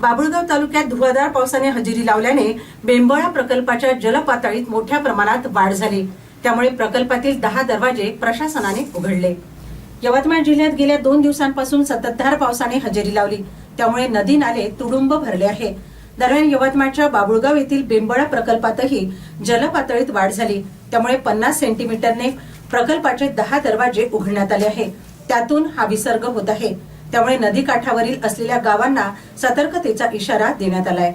बाबुळगाव तालुक्यात धुवाधार पावसाने हजेरी लावल्याने बेंबळा प्रकल्पाच्या जलपातळीत मोठ्या प्रमाणात वाढ झाली. त्यामुळे प्रकल्पातील दहा दरवाजे प्रशासनाने उघडले. यवतमाळ जिल्ह्यात गेल्या दोन दिवसांपासून सततधार पावसाने हजेरी लावली. त्यामुळे नदी नाले तुडुंब भरले आहे. दरम्यान यवतमाळच्या बाबुळगाव येथील बेंबळा प्रकल्पातही जलपातळीत वाढ झाली. त्यामुळे पन्नास सेंटीमीटरने प्रकल्पाचे दहा दरवाजे उघडण्यात आले आहे. त्यातून हा विसर्ग होत आहे. त्यामुळे नदी काठावरील असलेल्या गावांना सतर्कतेचा इशारा देण्यात आलाय.